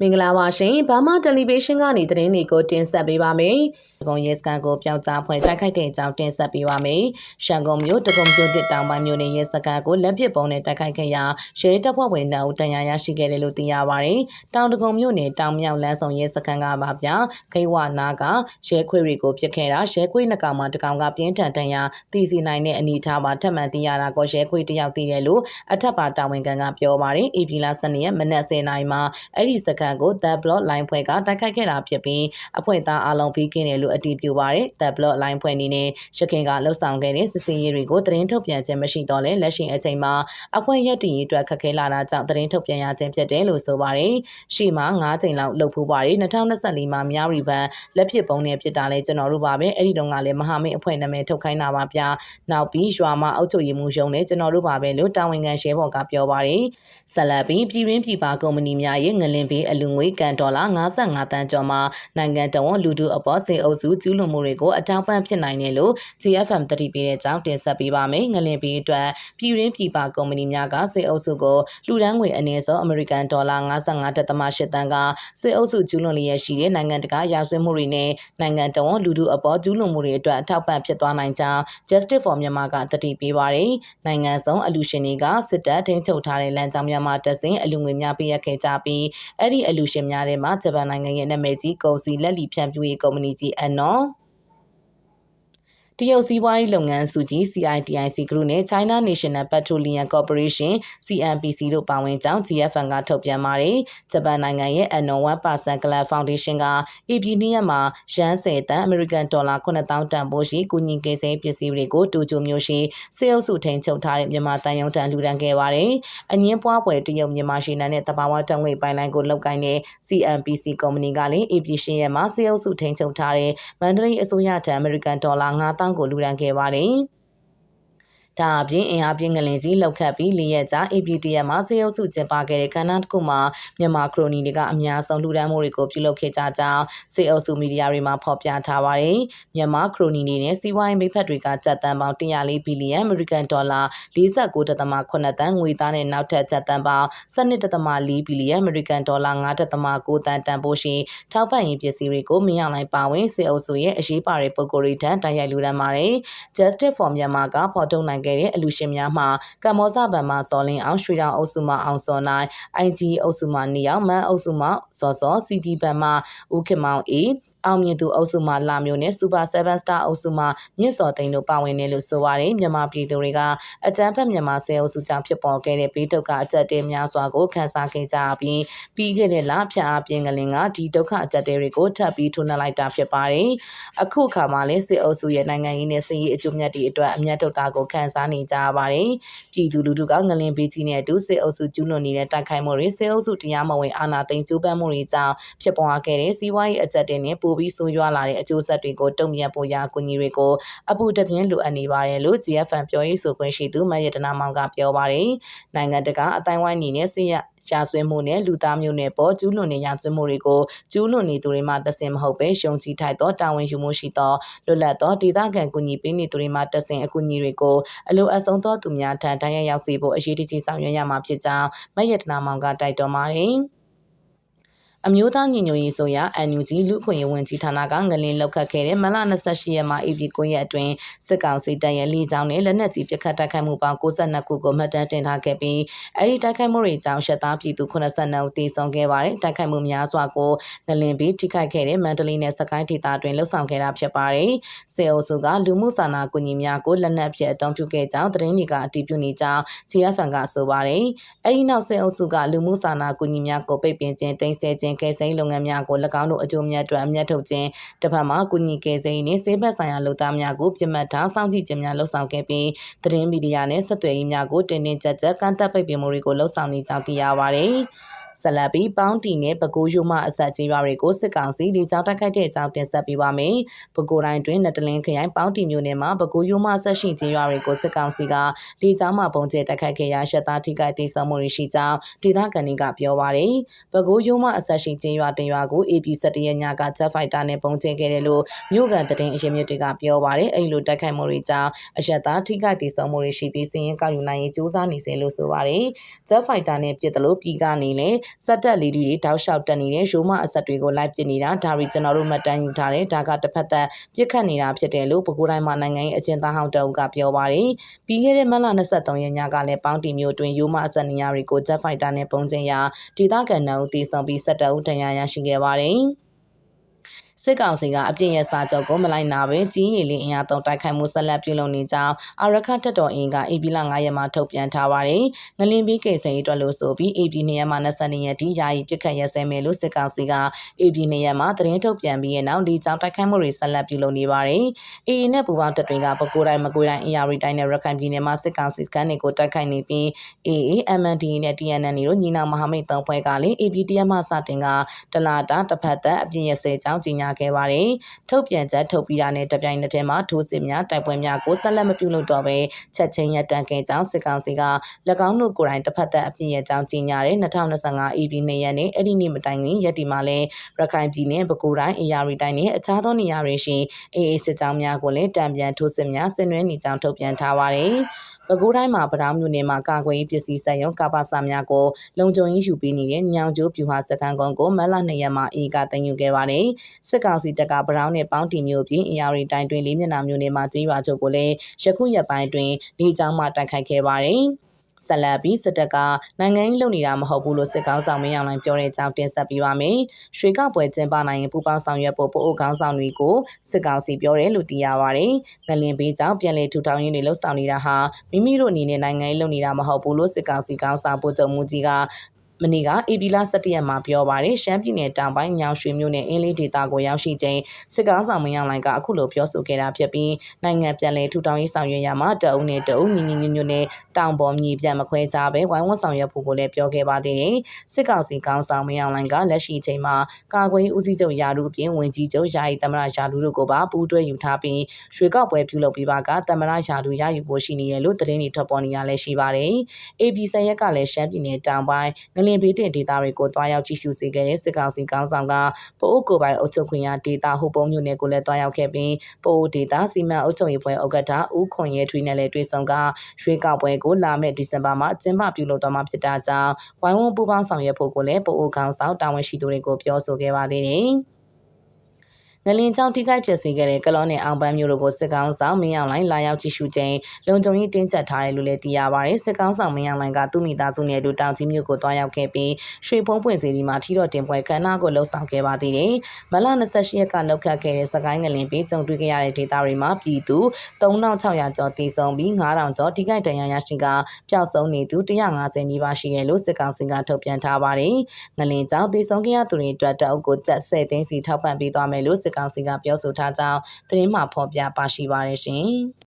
မင်္ဂလာပါရှင်ဘာမာတယ်လီဗေးရှင်းကနေသတင်းတွေကိုတင်ဆက်ပေးပါမယ်။ ဒဂုံရဲစခန်းကိုပြောင်းကြားဖွဲ့တိုက်ခိုက်တဲ့အကြောင်းတင်ဆက်ပေးပါမယ်။ရှန်ကုန်မြို့ဒဂုံမြို့တစ်တောင်ပိုင်းမြို့နယ်ရဲစခန်းကိုလက်ပစ်ပုံနဲ့တိုက်ခိုက်ခဲ့ရာရဲတပ်ဖွဲ့ဝင်တို့တရားရရှိခဲ့တယ်လို့သိရပါတယ်။တောင်ဒဂုံမြို့နယ်တောင်မြောက်လမ်းဆောင်ရဲစခန်းကပါဗျာ။ခိဝနာကရဲခွေတွေကိုပြစ်ခဲ့တာရဲခွေနှစ်ကောင်မှတစ်ကောင်ကပြင်းထန်တန်ရာတည်စီနိုင်တဲ့အနေအထားမှာထပ်မံသိရတာကိုရဲခွေတယောက်သိတယ်လို့အထက်ပါတာဝန်ခံကပြောပါတယ်။ AP လာစနေရက်မနက်10:00နာရီမှာအဲ့ဒီစခန်းကို The Block Line ဖွဲ့ကတိုက်ခိုက်ခဲ့တာဖြစ်ပြီးအဖွဲ့သားအလုံးပြီးကင်းတယ်လို့အတည်ပြုပါတယ်။ The Block Line ဖွဲ့အနေနဲ့ရခင်ကလှုပ်ဆောင်ခဲ့တဲ့စစ်စင်ရေးတွေကိုသတင်းထုတ်ပြန်ခြင်းမရှိတော့လဲလက်ရှိအချိန်မှာအဖွဲ့ရက်တည်ရေးအတွက်ခက်ခဲလာတာကြောင့်သတင်းထုတ်ပြန်ရခြင်းဖြစ်တယ်လို့ဆိုပါတယ်။ရှေ့မှာ9ချိန်လောက်လှုပ်ဖူးပါတယ်2024မှာမြောက်ရီဘန်လက်ဖြစ်ပုံနဲ့ဖြစ်တာလဲကျွန်တော်တို့ပါပဲအဲ့ဒီတုန်းကလည်းမဟာမိတ်အဖွဲ့နာမည်ထုတ်ခိုင်းတာပါဗျာ။နောက်ပြီးရွာမှာအုပ်ချုပ်ရေးမှုရုံးနဲ့ကျွန်တော်တို့ပါပဲလို့တာဝန်ခံရှဲဘော်ကပြောပါတယ်။ဆက်လက်ပြီးပြည်ရင်းပြည်ပကုမ္ပဏီများရဲ့ငလင်ပေးအလူငွေကန်ဒေါ်လာ55တန်းကျော်မှာနိုင်ငံတော်ဝန်လူထုအပေါ်စေအုပ်စုကျူးလွန်မှုတွေကိုအထောက်ပံ့ဖြစ်နိုင်တယ်လို့ GFM တတိပေးတဲ့အကြောင်းတင်ဆက်ပေးပါမယ်။ငလင်ပေးအတွက်ပြည်ရင်းပြည်ပကုမ္ပဏီများကစေအုပ်စုကိုလူဒန်းငွေအနည်းဆုံးအမေရိကန်ဒေါ်လာ55.8တန်းကစေအုပ်စုကျူးလွန်လျက်ရှိတဲ့နိုင်ငံတကာရာဇဝတ်မှုတွေနဲ့နိုင်ငံတော်ဝန်လူထုအပေါ်ကျူးလွန်မှုတွေအတွက်အထောက်ပံ့ဖြစ်သွားနိုင်ကြောင်း Justice for Myanmar ကတတိပေးပါတယ်။နိုင်ငံဆုံးအလူရှင်တွေကစစ်တပ်ထိန်းချုပ်ထားတဲ့လမ်းကြောင်းများမှာတဆင်အလူငွေများပေးရခဲ့ကြပြီးအဲ့ဒီအလူရှင်များထဲမှာဂျပန်နိုင်ငံရဲ့နာမည်ကြီးကုန်စည်လက်လီဖြန့်ဖြူးရေးကုမ္ပဏီကြီးအနော် တရုတ်စီးပွားရေးလုပ်ငန်းစုကြီး CITIC Group နဲ့ China National Petroleum Corporation CNPC တို့ပါဝင်ကြောင်း GFN ကထုတ်ပြန်ပါတယ်။ဂျပန်နိုင်ငံရဲ့ Anon 1% Club Foundation က AP နှစ်ရက်မှာရန်10တန် American Dollar 9000တန်ဖိုးရှိကုညီကိစ္စပစ္စည်းတွေကိုတူချိုမျိုးရှိစေအုပ်စုထိန်ချုပ်ထားတဲ့မြန်မာတန်ယုံတန်လူဒန်းခဲ့ပါတယ်။အငင်းပွားပွဲတရုတ်မြန်မာရှိနန်းနဲ့တဘာဝတံငွေပိုင်လိုင်းကိုလောက်ကိုင်းတဲ့ CNPC ကုမ္ပဏီကလည်း AP ရှင်ရက်မှာစေအုပ်စုထိန်ချုပ်ထားတဲ့မန္တလေးအစိုးရထံ American Dollar 9000 1000ကိုလူဒန်းခဲ့ပါတယ်။ ဒါအပြင်အင်အားပြင်းငလင်ကြီးလောက်ခတ်ပြီးလရက်ကြာ APTM မှာစေအုပ်စုကျင်းပခဲ့တဲ့ကဏ္ဍတစ်ခုမှာမြန်မာခရိုနီတွေကအများဆုံးလူဒန်းမှုတွေကိုပြုလုပ်ခဲ့ကြကြောင်းစေအုပ်စုမီဒီယာတွေမှာဖော်ပြထားပါတယ်။မြန်မာခရိုနီတွေနဲ့စီးပွားရေးမိဖက်တွေကကျပ်တန်ပေါင်း104ဘီလီယံအမေရိကန်ဒေါ်လာ49.8တန်းငွေသားနဲ့နောက်ထပ်ကျပ်တန်ပေါင်း12.4ဘီလီယံအမေရိကန်ဒေါ်လာ9.9တန်းတန်ဖိုးရှိထောက်ပံ့ရေးပစ္စည်းတွေကိုမင်းအောင်လိုက်ပါဝင်စေအုပ်စုရဲ့အရေးပါတဲ့ပုံကိုယ်တွေထံတိုက်ရိုက်လူဒန်းပါတယ်။ Justice for Myanmar ကဖော်ထုတ်နိုင်ခဲ့တဲ့အလူရှင်များမှကမ္ဘောဇဗန်မှစော်လင်းအောင်ရွှေတောင်အုပ်စုမှအောင်စော်နိုင် IG အုပ်စုမှနေအောင်မန်းအုပ်စုမှစောစော CD ဘန်မှဦးခင်မောင်အေး အောင်မြင်သူအုပ်စုမှလာမျိုးနဲ့ Super 7 Star အုပ်စုမှမြင့်စော်သိန်းတို့ပါဝင်တယ်လို့ဆိုပါတယ်မြန်မာပြည်သူတွေကအကြမ်းဖက်မြန်မာဆဲအုပ်စုကြောင့်ဖြစ်ပေါ်ခဲ့တဲ့ဘေးဒုက္ခအကြက်တဲများစွာကိုခံစားခဲ့ကြပြီးပြီးခဲ့တဲ့လဖြတ်အားပြင်းကလင်ကဒီဒုက္ခအကြက်တဲတွေကိုထပ်ပြီးထိုးနှက်လိုက်တာဖြစ်ပါတယ်အခုခါမှလည်းစစ်အုပ်စုရဲ့နိုင်ငံရေးနဲ့စစ်ရေးအကျိုးမြတ်တွေအတွက်အမျက်ထုတ်တာကိုခံစားနေကြရပါတယ်ပြည်သူလူထုကငလင်ပေးကြီးနဲ့အတူစစ်အုပ်စုကျူးလွန်နေတဲ့တိုက်ခိုက်မှုတွေစစ်အုပ်စုတရားမဝင်အာဏာသိမ်းကျူးပန်းမှုတွေကြောင့်ဖြစ်ပေါ်ခဲ့တဲ့စီးပွားရေးအကြက်တဲနဲ့ပိုပြီးဆိုးရွားလာတဲ့အကျိုးဆက်တွေကိုတုံ့ပြန်ဖို့ရာကူညီတွေကိုအပူတပြင်းလိုအပ်နေပါတယ်လို့ GFN ပြောရေးဆိုခွင့်ရှိသူမရတနာမောင်ကပြောပါတယ်။နိုင်ငံတကာအတိုင်းဝိုင်းနေနဲ့စစ်ရရာဆွေးမှုနဲ့လူသားမျိုးနဲ့ပေါ်ကျူးလွန်နေရာဆွေးမှုတွေကိုကျူးလွန်နေသူတွေမှတဆင်မဟုတ်ပဲရှုံချထိုက်သောတာဝန်ယူမှုရှိသောလွတ်လပ်သောဒေသခံကူညီပေးနေသူတွေမှတဆင်အကူအညီတွေကိုအလိုအဆုံသောသူများထံတိုင်းရောက်စေဖို့အရေးတကြီးဆောင်ရွက်ရမှာဖြစ်ကြောင်းမရတနာမောင်ကတိုက်တွန်းပါတယ်။ အမျိုးသားညီညွတ်ရေးဆိုရာ NUG လူခွင့်ရေးဝန်ကြီးဌာနကငလင်းလောက်ခတ်ခဲ့တဲ့မလ28ရက်မှာ AP 9ရက်အတွင်းစစ်ကောင်စီတပ်ရဲ့လေကြောင်းနဲ့လက်နက်ကြီးပစ်ခတ်တိုက်ခိုက်မှုပေါင်း62ခုကိုမှတ်တမ်းတင်ထားခဲ့ပြီးအဲဒီတိုက်ခိုက်မှုတွေကြောင့်ရှက်သားပြည်သူ82ဦးသေဆုံးခဲ့ပါတယ်တိုက်ခိုက်မှုများစွာကိုငလင်းပြီးထိခိုက်ခဲ့တဲ့မန္တလေးနဲ့စကိုင်းဒေသတွင်လှုပ်ဆောင်ခဲ့တာဖြစ်ပါတယ်စေအုပ်စုကလူမှုစာနာကူညီများကိုလက်နက်ဖြင့်အသုံးပြုခဲ့ကြောင်းသတင်းတွေကအတည်ပြုနေကြောင်း GFN ကဆိုပါတယ်အဲဒီနောက်စေအုပ်စုကလူမှုစာနာကူညီများကိုပိတ်ပင်ခြင်းတင်ဆက်ခြင်းကယ်ဆယ်လုပ်ငန်းများကို၎င်းတို့အကျိုးမြတ်အတွက်အမျက်ထုတ်ခြင်းတစ်ဖက်မှာကုညီကယ်ဆယ်ရေးနှင့်စေဘက်ဆိုင်ရာလုပ်သားများကိုပြစ်မှတ်ထားစောင့်ကြည့်ခြင်းများလှုပ်ဆောင်ခဲ့ပြီးသတင်းမီဒီယာနဲ့ဆက်သွယ်ရေးများကိုတင်းတင်းကြပ်ကြပ်ကန့်သက်ပိတ်ပင်မှုတွေကိုလှုပ်ဆောင်နေကြောင်းသိရပါတယ်။ ဆလပီပေါင်းတီနဲ့ပဲခူးရုံမအဆက်ကြီးရွာတွေကိုစစ်ကောင်စီလေကြောင်းတိုက်ခိုက်တဲ့အကြောင်းတင်ဆက်ပေးပါမယ်။ပဲခူးတိုင်းတွင်နတလင်းခရိုင်ပေါင်းတီမြို့နယ်မှာပဲခူးရုံမဆက်ရှိကြီးရွာတွေကိုစစ်ကောင်စီကလေကြောင်းမှပုံကျဲတိုက်ခိုက်ခဲ့ရာရှက်သားထိခိုက်ဒေဆုံးမှုရှိကြောင်းဒေသခံတွေကပြောပါတယ်။ပဲခူးရုံမအဆက်ရှိကြီးရွာတင်ရွာကို AP7 ရက်ညက Jet Fighter နဲ့ပုံကျဲခဲ့တယ်လို့မြို့ကန်တရင်အရင်မြစ်တွေကပြောပါတယ်။အဲဒီလိုတိုက်ခိုက်မှုတွေကြောင့်အရှက်သားထိခိုက်ဒေဆုံးမှုရှိပြီးစည်ရင်ကောက်ယူနိုင်ရေးစ조사နေစေလို့ဆိုပါတယ်။ Jet Fighter နဲ့ပြစ်တယ်လို့ပြည်ကနေလည်းစက်တက်လီတွေတောက်လျှောက်တက်နေတဲ့ရိုးမအဆက်တွေကိုလိုက်ပစ်နေတာဒါရီကျွန်တော်တို့မှတ်တမ်းယူထားတယ်ဒါကတစ်ဖက်သက်ပြစ်ခတ်နေတာဖြစ်တယ်လို့ပဲခူးတိုင်းမှာနိုင်ငံရေးအကျဉ်းသားဟောင်းတအုပ်ကပြောပါတယ်ပြီးခဲ့တဲ့မလ23ရက်ညကလည်းပေါင်းတီမျိုးတွင်ရိုးမအဆက်နေရာတွေကိုဂျက်ဖိုက်တာနဲ့ပုံကျင်ရာဒေသခံနှုတ်တီဆောင်ပြီးဆက်တအုပ်တန်ရာရရှိခဲ့ပါတယ် စစ်ကောင်စီကအပြစ်ရဲ့စာချုပ်ကိုမလိုက်နာပဲကြီးရည်လင်းအင်အားသုံးတိုက်ခိုက်မှုဆက်လက်ပြုလုပ်နေကြောင်းအာရခတက်တော်အင်က AB လ9ရက်မှာထုတ်ပြန်ထားပါတယ်။ငလင်းပြီးကိစ္စရေးအတွက်လို့ဆိုပြီး AB 2ရက်မှာ22ရက်ထိယာယီပြစ်ခတ်ရက်စဲမယ်လို့စစ်ကောင်စီက AB 2ရက်မှာသတင်းထုတ်ပြန်ပြီးတဲ့နောက်ဒီကြောင့်တိုက်ခိုက်မှုတွေဆက်လက်ပြုလုပ်နေပါတယ်။ AA နဲ့ပူးပေါင်းတပ်တွေကပဲကိုယ်တိုင်မကွေးတိုင်းအရာရီတိုင်းနဲ့ရခိုင်ပြည်နယ်မှာစစ်ကောင်စီစခန်းတွေကိုတိုက်ခိုက်နေပြီး AA, MND နဲ့ TNN တို့ညီနောင်မဟာမိတ်သုံးဖွဲ့ကလည်း AB 2ရက်မှစတင်ကတလာတာတစ်ဖက်သက်အပြည့်ရစဲကြောင်းကြီးညာခဲ့ပါတယ်။ထုတ်ပြန်ချက်ထုတ်ပြီးတာနဲ့တပြိုင်နက်တည်းမှာထိုးစစ်များတိုက်ပွဲများကိုဆက်လက်မပြုလုပ်တော့ဘဲချက်ချင်းရပ်တန့်ခဲ့ကြောင်းစစ်ကောင်စီက၎င်းတို့ကိုယ်တိုင်တစ်ဖက်သက်အပြည့်ရဲ့ကြောင်းကြီးညာတဲ့2025 AB 2ရက်နေ့အဲ့ဒီနေ့မတိုင်ခင်ရက်ဒီမှာလဲရခိုင်ပြည်နယ်ပဲခူးတိုင်းအရာရီတိုင်းနဲ့အခြားသောနေရာတွေရှိအေးအေးစစ်ကြောင်းများကိုလည်းတံပြန်ထိုးစစ်များဆင်နွှဲနေကြောင်းထုတ်ပြန်ထားပါတယ်။ပဲခူးတိုင်းမှာပဒေါမျိုးနယ်မှာကာကွယ်ရေးပစ္စည်းဆက်ရုံကပ္ပစာများကိုလုံခြုံရေးယူပေးနေတဲ့ညောင်ကျိုးပြူဟာစကန်ကုန်းကိုမက်လ2ရက်မှာအေကတင်ယူခဲ့ပါတယ်။စစ်ကောင်စီတပ်ကပဒေါနဲ့ပေါင်းတီမျိုးပြင်အရာရီတိုင်းတွင်လေးမျက်နှာမျိုးနယ်မှာကြေးရွာချုပ်ကိုလည်းယခုရက်ပိုင်းတွင်ဒီကြောင်းမှတိုက်ခိုက်ခဲ့ပါတယ်။ဆက်လက်ပြီးစစ်တပ်ကနိုင်ငံရေးလုပ်နေတာမဟုတ်ဘူးလို့စစ်ကောင်းဆောင်မင်းအောင်လှိုင်ပြောတဲ့အကြောင်းတင်ဆက်ပေးပါမယ်။ရွှေကောက်ပွဲကျင်းပနိုင်ရင်ပူပေါင်းဆောင်ရွက်ဖို့ပို့အိုကောင်းဆောင်တွေကိုစစ်ကောင်စီပြောတယ်လို့သိရပါဗျ။ငလင်ဘေးကြောင့်ပြည်လေထူထောင်ရေးတွေလှုပ်ဆောင်နေတာဟာမိမိတို့အနေနဲ့နိုင်ငံရေးလုပ်နေတာမဟုတ်ဘူးလို့စစ်ကောင်စီကောင်းဆောင်ပို့ချုပ်မှုကြီးက မနေ့ကအေပီလာ17ရက်မှာပြောပါတယ်ရှမ်းပြည်နယ်တောင်ပိုင်းညောင်ရွှေမြို့နယ်အင်းလေးဒေသကိုရောက်ရှိချိန်စစ်ကောင်းဆောင်မင်းအောင်လှိုင်ကအခုလိုပြောဆိုခဲ့တာဖြစ်ပြီးနိုင်ငံပြန်လည်ထူထောင်ရေးဆောင်ရွက်ရမှာတအုပ်နဲ့တအုပ်ညီညီညွတ်ညွတ်နဲ့တောင်ပေါ်မြေပြန်မခွဲကြဘဲဝိုင်းဝန်းဆောင်ရွက်ဖို့ကိုလည်းပြောခဲ့ပါသေးတယ်စစ်ကောင်စီကောင်းဆောင်မင်းအောင်လှိုင်ကလက်ရှိချိန်မှာကာကွယ်ဦးစီးချုပ်ယာရုအပြင်ဝင်ကြီးချုပ်ယာယီသမ္မတယာရုတို့ကိုပါပူးတွဲယူထားပြီးရွှေကောက်ပွဲပြုလုပ်ပြီးပါကသမ္မတယာရုရယူဖို့ရှိနေရလို့သတင်းတွေထွက်ပေါ်နေရလဲရှိပါတယ် AB ဆယ်ရက်ကလည်းရှမ်းပြည်နယ်တောင်ပိုင်းငလင်ဘေးတင်ဒေသတွေကိုတွားရောက်ကြည့်ရှုစေခဲ့တဲ့စစ်ကောင်စီကောင်းဆောင်ကပိုအိုကိုပိုင်အုပ်ချုပ်ခွင့်ရဒေသဟိုပုံမြို့နယ်ကိုလည်းတွားရောက်ခဲ့ပြီးပိုအိုဒေသစီမံအုပ်ချုပ်ရေးဖွဲ့ဥက္ကဋ္ဌဦးခွန်ရဲထွေးနဲ့လည်းတွေ့ဆုံကရွေးကောက်ပွဲကိုလာမယ့်ဒီဇင်ဘာမှာကျင်းပပြုလုပ်သွားမှာဖြစ်တာကြောင့်ဝိုင်းဝန်းပူးပေါင်းဆောင်ရွက်ဖို့ကိုလည်းပိုအိုကောင်းဆောင်တာဝန်ရှိသူတွေကိုပြောဆိုခဲ့ပါသေးတယ်။ ငလင်ကြောင့်ထိခိုက်ပျက်စီးခဲ့တဲ့ကလောနဲ့အောင်ပန်းမျိုးတို့ကိုစစ်ကောင်းဆောင်မင်းအောင်လှိုင်လာရောက်ကြည့်ရှုခြင်းလုံခြုံရေးတင်းကျပ်ထားတယ်လို့လည်းသိရပါတယ်စစ်ကောင်းဆောင်မင်းအောင်လှိုင်ကသူ့မိသားစုနဲ့အတူတောင်ကြီးမြို့ကိုတွားရောက်ခဲ့ပြီးရွှေဖုံးပွင့်စီဒီမှာထီတော်တင်ပွဲခမ်းနားကိုလှုပ်ဆောင်ခဲ့ပါသေးတယ်မလ28ရက်ကလောက်ခတ်ခဲ့တဲ့စကိုင်းငလင်ပြီးကြုံတွေ့ခဲ့ရတဲ့ဒေသတွေမှာပြည်သူ3600ကျော်တည်ဆုံပြီး9000ကျော်ထိခိုက်ဒဏ်ရာရရှိကပျောက်ဆုံးနေသူ150နီးပါးရှိတယ်လို့စစ်ကောင်စီကထုတ်ပြန်ထားပါတယ်ငလင်ကြောင့်တည်ဆုံခဲ့ရသူတွေအတွက်တအုပ်ကိုကျပ်10သိန်းစီထောက်ပံ့ပေးသွားမယ်လို့စစ်ကောင်စီကပြောဆိုထားကြောင်းသတင်းမှဖော်ပြပါရှိပါတယ်ရှင်